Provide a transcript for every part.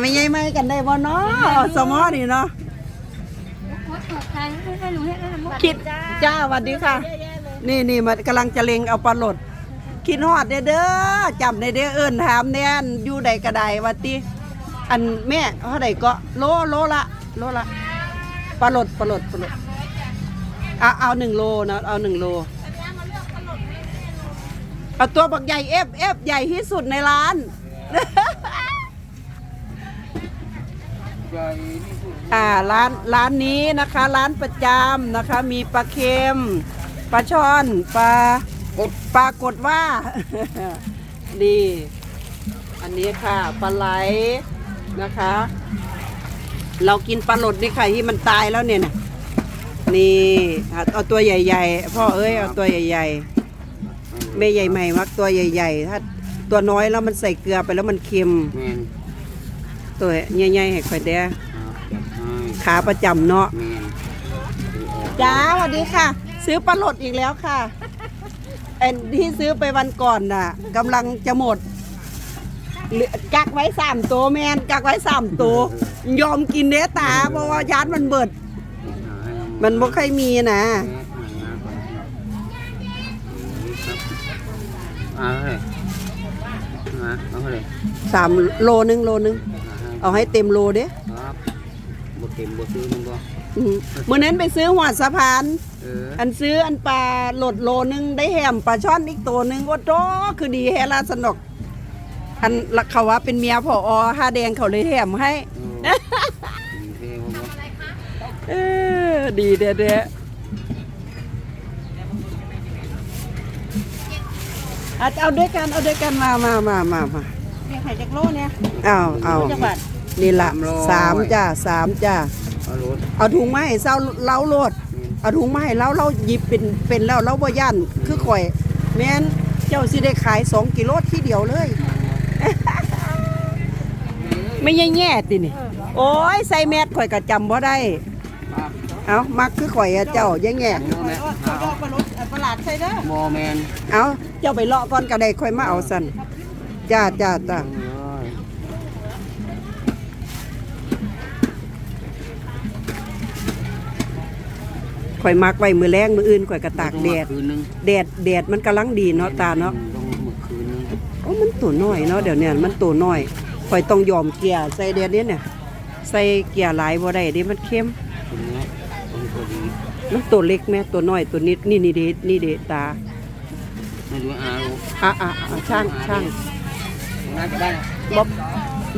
ไม่ใหญ่ไหมกันได้บ่เนาะสมอนี่เนาะคิดจ้าสวัสดีค่ะ นี่นี่มันกำลังจะเลงเอาปลาหลดคิดฮอดเด้อเด้อจำได้เด้อเอิ้นถามแน่นอยู่ใดก็ไดว่าติอันแม่เท่าใดก็โลโลละโลละปลาหลดปลาหลดปลาหลดเอาเอาหนึ่งโลนะเอาหนึ่งโลเอาตัวบักใหญ่เอฟเอฟใหญ่ที่สุดในร้าน อ่าร้านร้านนี้นะคะร้านประจำนะคะ มีปลาเค็มปลาช่อนปลาปลากดว่า ดีอันนี้ค่ะปลาไหลนะคะ เรากินปลาหลดนี่ค่ะที่มันตายแล้วเนี่ยนะนี่เอาตัวใหญ่ ๆ พ่อเอ้ยเอาตัวใหญ่ ๆแม่ใหญ่ใหม่มักตัวใหญ่ ๆ ถ้าตัวน้อยแล้วมันใส่เกลือไปแล้วมันเค็ม ตัวใหญ่ๆให้ค่อยเด้อครับจัดให้ขาประจำเนาะแมนจ้าสวัสดีค่ะ ซื้อปลาหลดอีกแล้วค่ะไอ้ที่ซื้อไปวันก่อนน่ะกำลังจะหมดเหลือกักไว้สามตัวแมนกักไว้สามตัวยอมกินเด้ตา เพราะว่ายานมันเบิด มันบ่ค่อยมีนะเอาเลยเอาเลยสามโลนึงโลนึง เอาให้เต็มโลเด้ครับบดเต็มบดซื้อมันก็อืมมื่อนั้นไปซื้อหัวสะพานเอออันซื้ออันปลาโหลดโลนึงได้แฮมปลาช่อนอีกตัวหนึงว่าโตคือดีแฮลาสนกอันละเขาว่าเป็นเมียผอห้าแดงเขาเลยแถมให้เออเท่ผมว่าเออดีเด้เด้อาเอาด้วยกันเอาด้วยกันมามามามามา เนี่ยไข่จากโลเนี่ยเอาเอาจังหวัดนี่ละสามจ้าสามจ้าเอารถเอาถุงมาให้เศร้าเล้าโลดเอาถุงมาให้เล้าเราหยิบเป็นเป็นแล้วเราบ่ย่านคือข่อย แม่นเจ้าสิได้ขายสองกิโลที่เดียวเลย ไม่แย่แย่ๆตินี่ โอ้ยใส่แมสข่อยก็จำบ่ได้ เอามักคือข่อยอะเจ้าแย่แย่โมแมนเขาเรียกปลาลดปลาหลาดใช่เด้อโมแมนๆเอาเจ้าไปเลาะก่อนก็ได้ข่อยมาเอาสั่น จ้าจ้าจ้าข่อยมักไว้มือแรงมืออื่นข่อยก็ตากแดดคืนนึงแดดแดดมันกำลังดีเนาะตาเนาะต้องเมื่อคืนนึงโอ้มันตัวน้อยเนาะเดี๋ยวเนี้มันตัวน้อยข่อยต้องยอมเกลียใส่เดี๋ยวนี้เนี่ยใส่เกลียหลายบ่ได้เดิมันเค็มคนนี้ต้องตัวดีมันตัวเล็กแม่ตัวน้อยตัวนิดนี่นี่เดนี่เดตาไม่รู้อารู้อะอะอะช่างช่างน่าจะได้ บ่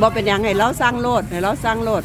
บ่เป็นหยังไงเราสร้างโลดให้เราสร้างโลด